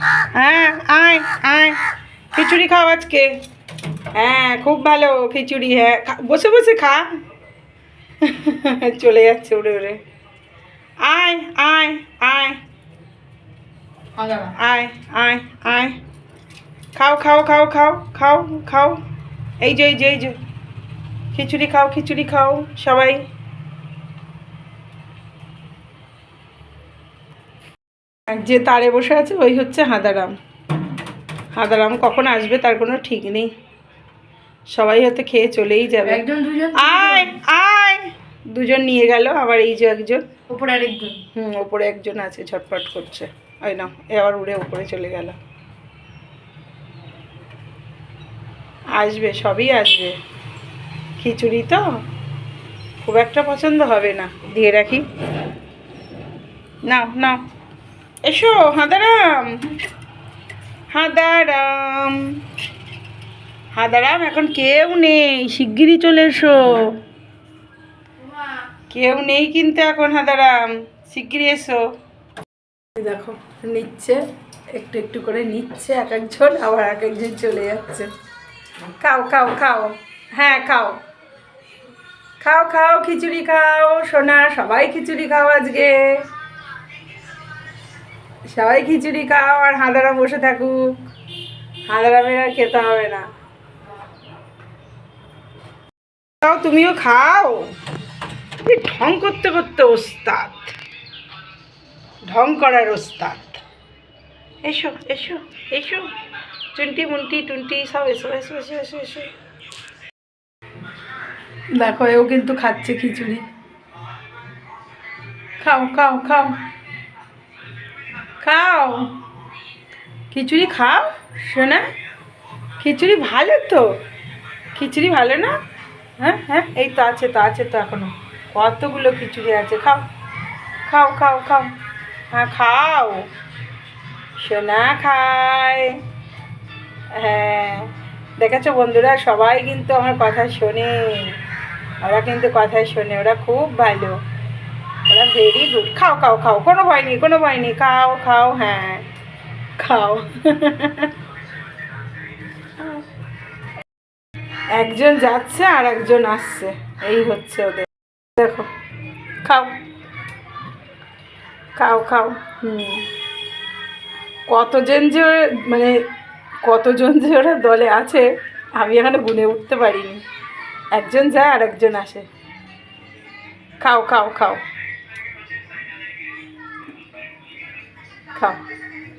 হ্যাঁ আয় আয়। খিচুড়ি খাও আজকে। হ্যাঁ খুব ভালো খিচুড়ি হ্যাঁ। বসে বসে খা। চলে যাচ্ছে উড়ে উড়ে। আয় আয় আয়। আয় আয় আয়। খাও খাও খাও খাও খাও খাও। এই যে এই যে এই যে। খিচুড়ি খাও খিচুড়ি খাও, সবাই। যে তারে বসে আছে ওই হচ্ছে হাঁদারাম। হাঁদারাম কখন আসবে তার কোনো ঠিক নেই। সবাই হয়তো খেয়ে চলেই যাবে। একজন দুজন আয় আয়! দুজন নিয়ে গেল আবার এই যে একজন। উপরে আরেকজন। হুম ওপরে একজন আছে ঝটপট করছে। ওই না এ আবার উড়ে উপরে চলে গেল। আসবে সবই আসবে। খিচুড়ি তো? খুব একটা পছন্দ হবে না। দিয়ে রাখি। নাও নাও। এসো, হাঁদারাম। হাঁদারাম। হাঁদারাম, এখন কেউ নেই, শিগগিরই চলে এসো। কেউ নেই কিন্তু এখন, হাদারাম। শিগগিরই এসো। দেখো, নিচ্ছে, একটু একটু করে নিচ্ছে এক একজন, আবার এক একজন চলে যাচ্ছে। খাও খাও খাও। হ্যাঁ খাও। খাও খাও, খিচুড়ি খাও, সোনা, সবাই খিচুড়ি খাও আজকে। সবাই খিচুড়ি খাও আর হাঁদারাম বসে থাকুক। হাঁদারামের আর খেতে হবে না। খাও তুমিও খাও। ঢং করতে করতে ওস্তাদ। ঢং করার ওস্তাদ। এসো এসো এসো। চুন্টি মুন্টি, টুন্টি, সব এসো এসো এসো এসো এসো। দেখো, এও কিন্তু খাচ্ছে খিচুড়ি। খাও খাও খাও। খাও। খিচুড়ি খাও শোনা খিচুড়ি ভালো তো। খিচুড়ি ভালো না? হ্যাঁ হ্যাঁ এই তো আছে তো আছে তো এখনও। কতগুলো খিচুড়ি আছে, খাও। খাও খাও খাও। হ্যাঁ খাও। সোনা খায়। হ্যাঁ দেখেছ বন্ধুরা, সবাই কিন্তু আমার কথা শোনে। ওরা কিন্তু কথাই শোনে, ওরা খুব ভালো। ওরা ভেরি গুড খাও খাও খাও। কোনো ভয় নেই, কোনো ভয় নেই। খাও খাও হ্যাঁ। খাও। একজন যাচ্ছে আর একজন আসছে। এই হচ্ছে ওদের। দেখো। খাও। খাও খাও। হুম। কতজন যে মানে কতজন যে ওরা দলে আছে, আমি এখানে গুনে উঠতে পারিনি। একজন যায় আর একজন আসে। খাও খাও খাও। খাও।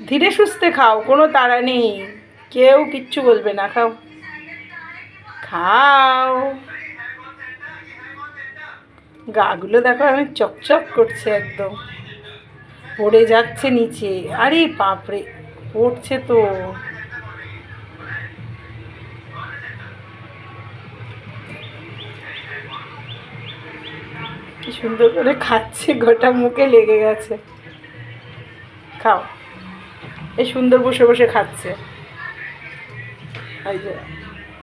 ধীরে সুস্থে খাও, কোনো তাড়া নেই। কেউ কিচ্ছু বলবে না, খাও। খাও। গাগুলো দেখো আমি চকচক করছে একদম। পড়ে যাচ্ছে নিচে। আরে বাপরে, পড়ছে তো। কি সুন্দর করে খাচ্ছে, গোটা মুখে লেগে গেছে। খাও। এই সুন্দর বসে বসে খাচ্ছে। এই যে।